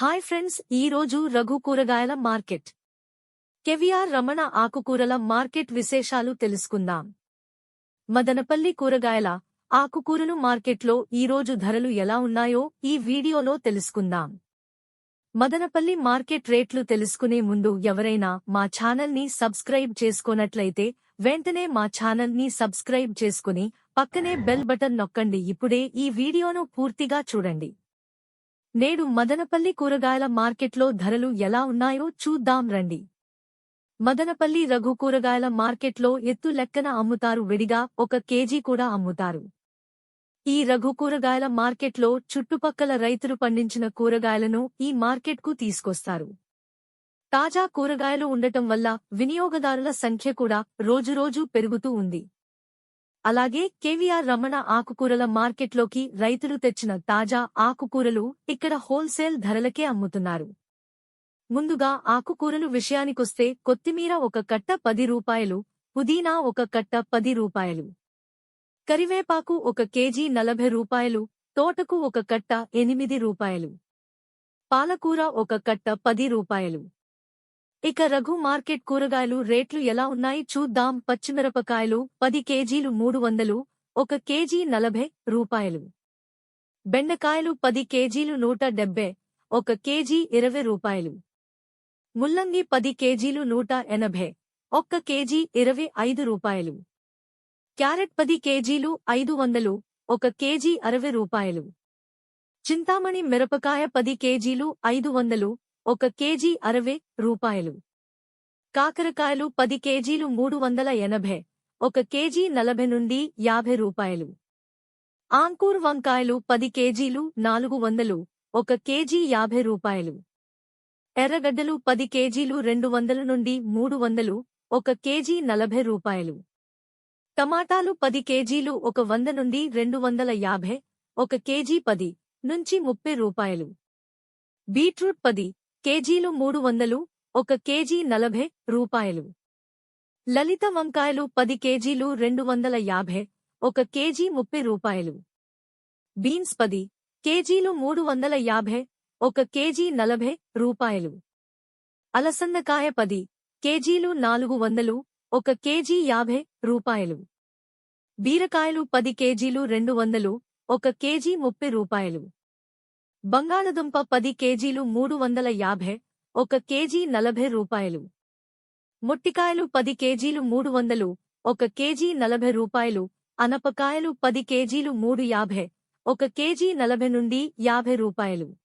Hi friends ఈ రోజు రఘు కూరగాయల మార్కెట్. కెవిఆర్ రమణ ఆకుకూరల మార్కెట్ విశేషాలు తెలుసుకుందాం. మదనపల్లి కూరగాయల ఆకుకూరలు మార్కెట్లో ఈ రోజు ధరలు ఎలా ఉన్నాయో ఈ వీడియోలో తెలుసుకుందాం. మదనపల్లి మార్కెట్ రేట్లు తెలుసుకునే ముందు ఎవరైనా మా ఛానల్ని సబ్స్క్రైబ్ చేసుకోనట్లయితే వెంటనే మా ఛానల్ని సబ్స్క్రైబ్ చేసుకుని పక్కనే బెల్ బటన్ నొక్కండి. ఇప్పుడే ఈ వీడియోను పూర్తిగా చూడండి. నేడు మదనపల్లి కూరగాయల మార్కెట్లో ధరలు ఎలా ఉన్నాయో చూద్దాం రండి. మదనపల్లి రఘు కూరగాయల మార్కెట్లో ఎత్తు లెక్కన అమ్ముతారు విడిగా ఒక కేజీ కూడా అమ్ముతారు. ఈ రఘు కూరగాయల మార్కెట్లో చుట్టుపక్కల రైతులు పండించిన కూరగాయలను ఈ మార్కెట్కు తీసుకొస్తారు. తాజా కూరగాయలు ఉండటం వల్ల వినియోగదారుల సంఖ్య కూడా రోజురోజు పెరుగుతూ ఉంది. అలాగే కేవీఆర్ రమణ ఆకుకూరల మార్కెట్లోకి రైతులు తెచ్చిన తాజా ఆకుకూరలు ఇక్కడ హోల్సేల్ ధరలకే అమ్ముతున్నారు. ముందుగా ఆకుకూరలు విషయానికొస్తే కొత్తిమీర ఒక కట్ట పది రూపాయలు పుదీనా ఒక కట్ట పది రూపాయలు. కరివేపాకు ఒక కేజీ నలభై రూపాయలు తోటకు ఒక కట్ట ఎనిమిది రూపాయలు. పాలకూర ఒక కట్ట పది రూపాయలు. ఇక రఘు మార్కెట్ కూరగాయలు రేట్లు ఎలా ఉన్నాయి చూద్దాం. పచ్చిమిరపకాయలు పది కేజీలు మూడు వందలు ఒక కేజీ నలభై రూపాయలు. బెండకాయలు పది కేజీలు నూట డెబ్బై ఒక కేజీ ఇరవై రూపాయలు. ముల్లంగి పది కేజీలు నూట ఎనభై ఒక్క కేజీ ఇరవై ఐదు రూపాయలు. క్యారెట్ పది కేజీలు ఐదు వందలు ఒక కేజీ అరవై రూపాయలు. చింతామణి మిరపకాయ పది కేజీలు ఐదు వందలు ఒక కేజీ అరవై రూపాయలు. కాకరకాయలు పది కేజీలు మూడు వందల ఎనభై. ఒక కేజీ నలభై నుండి యాభై రూపాయలు. ఆంకూర్ వంకాయలు పది కేజీలు నాలుగు వందలు. ఒక కేజీ యాభై రూపాయలు. ఎర్రగడ్డలు పది కేజీలు రెండు వందల నుండి మూడు వందలు. ఒక కేజీ నలభై రూపాయలు. టమాటాలు పది కేజీలు ఒక వంద నుండి రెండు వందల యాభై. ఒక కేజీ పది నుంచి ముప్పై రూపాయలు. బీట్రూట్ పది కేజీలు మూడు వందలు ఒక కేజీ నలభై రూపాయలు. లలిత వంకాయలు పది కేజీలు రెండు వందల యాభై ఒక కేజీ ముప్పై రూపాయలు. బీన్స్ పది కేజీలు మూడు వందల యాభై ఒక కేజీ నలభై రూపాయలు. అలసందకాయ పది కేజీలు నాలుగు వందలు ఒక కేజీ యాభై రూపాయలు. బీరకాయలు పది కేజీలు రెండు వందలు ఒక కేజీ ముప్పై రూపాయలు. బంగాళదుంప పది కేజీలు మూడు వందల యాభై ఒక కేజీ నలభై రూపాయలు. మొట్టికాయలు పది కేజీలు మూడు వందలు ఒక కేజీ నలభై రూపాయలు. అనపకాయలు పది కేజీలు మూడు యాభై ఒక కేజీ నలభై నుండి యాభై రూపాయలు.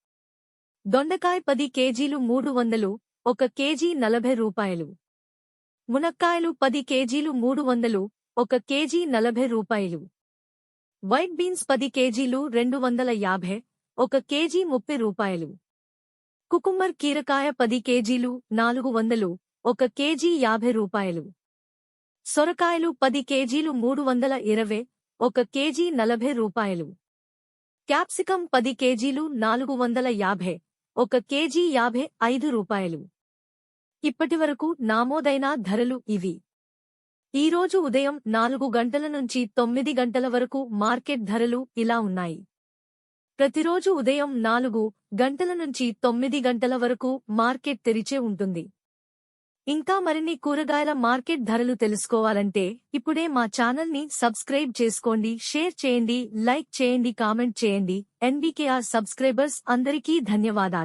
దొండకాయ పది కేజీలు మూడు వందలు ఒక కేజీ నలభై రూపాయలు. మునక్కాయలు పది కేజీలు మూడు వందలు ఒక కేజీ నలభై రూపాయలు. వైట్ బీన్స్ పది కేజీలు రెండు వందల యాభై ఒక కేజీ ముప్పై రూపాయలు. కుకుమ్మర్ కీరకాయ పది కేజీలు నాలుగు వందలు ఒక కేజీ యాభై రూపాయలు. సొరకాయలు పది కేజీలు మూడు వందల ఇరవై ఒక కేజీ నలభై రూపాయలు. క్యాప్సికం పది కేజీలు నాలుగు వందల యాభై ఒక కేజీ యాభై ఐదు రూపాయలు. ఇప్పటివరకు నామోదైన ధరలు ఇవి. ఈరోజు ఉదయం నాలుగు గంటల నుంచి తొమ్మిది గంటల వరకు మార్కెట్ ధరలు ఇలా ఉన్నాయి. ప్రతిరోజు ఉదయం నాలుగు గంటల నుంచి తొమ్మిది గంటల వరకు మార్కెట్ తెరిచే ఉంటుంది. ఇంకా మరిన్ని కూరగాయల మార్కెట్ ధరలు తెలుసుకోవాలంటే ఇప్పుడే మా ఛానల్ని సబ్స్క్రైబ్ చేసుకోండి షేర్ చేయండి లైక్ చేయండి కామెంట్ చేయండి. ఎన్బీకేఆర్ సబ్స్క్రైబర్స్ అందరికీ ధన్యవాదాలు.